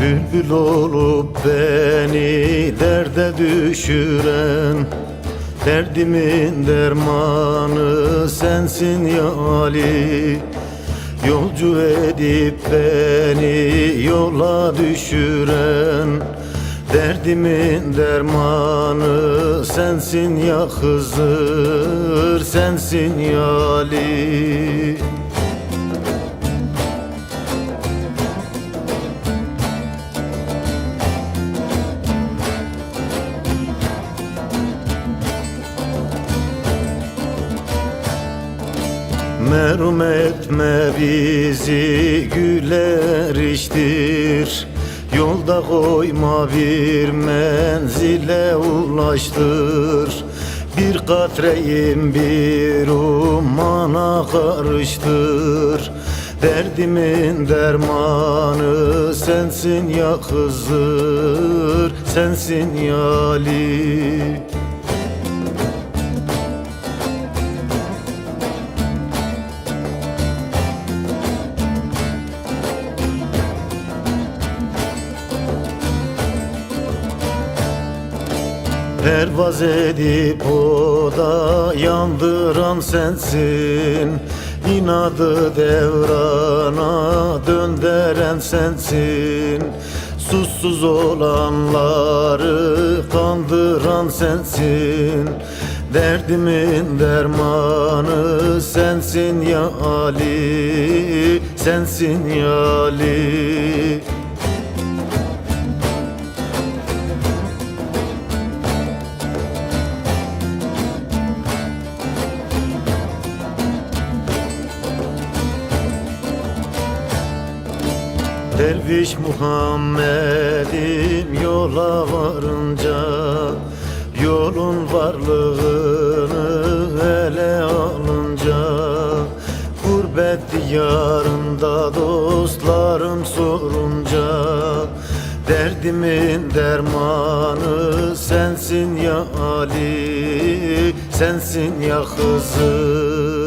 Bülbül olup beni derde düşüren Derdimin dermanı sensin ya Ali. Yolcu edip beni yola düşüren Derdimin dermanı sensin ya Hızır Sensin ya Ali Merum etme bizi güler iştir. Yolda koyma bir menzile ulaştır. Bir katreyim bir umana karıştır. Derdimin dermanı sensin ya Hızır Sensin ya Ali Pervaz edip o da yandıran sensin. İnadı devrana döndüren sensin. Susuz olanları kandıran sensin. Derdimin dermanı sensin ya Ali Sensin ya Ali Derviş Muhammed'im yola varınca Yolun varlığını ele alınca Gurbet diyarında dostlarım sorunca Derdimin dermanı sensin ya Ali Sensin ya Hızır